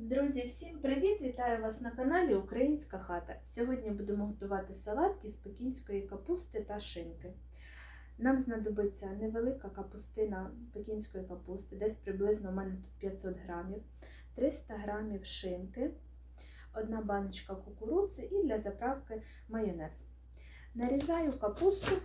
Друзі, всім привіт! Вітаю вас на каналі Українська хата. Сьогодні будемо готувати салат із пекінської капусти та шинки. Нам знадобиться невелика капустина пекінської капусти, десь приблизно у мене тут 500 грамів, 300 грамів шинки, одна баночка кукурудзи і для заправки майонез. Нарізаю капусту.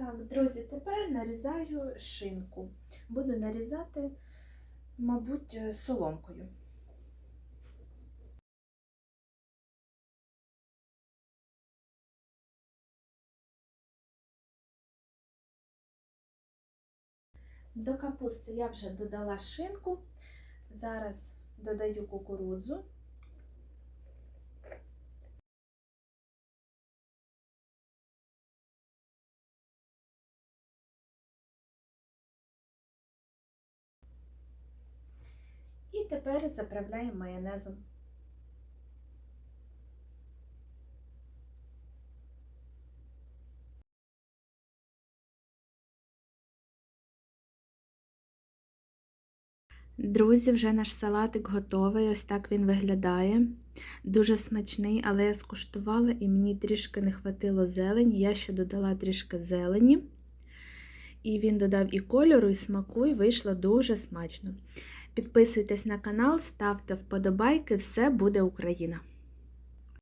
Так, друзі, тепер нарізаю шинку. Буду нарізати, мабуть, е, соломкою. До капусти я вже додала шинку. Зараз додаю кукурудзу. Тепер заправляємо майонезом. Друзі, вже наш салатик готовий. Ось так він виглядає. Дуже смачний, але я скуштувала і мені трішки не хватило зелені. Я ще додала трішки зелені. І він додав і кольору, і смаку, і вийшло дуже смачно. Підписуйтесь на канал, ставте вподобайки, все буде Україна!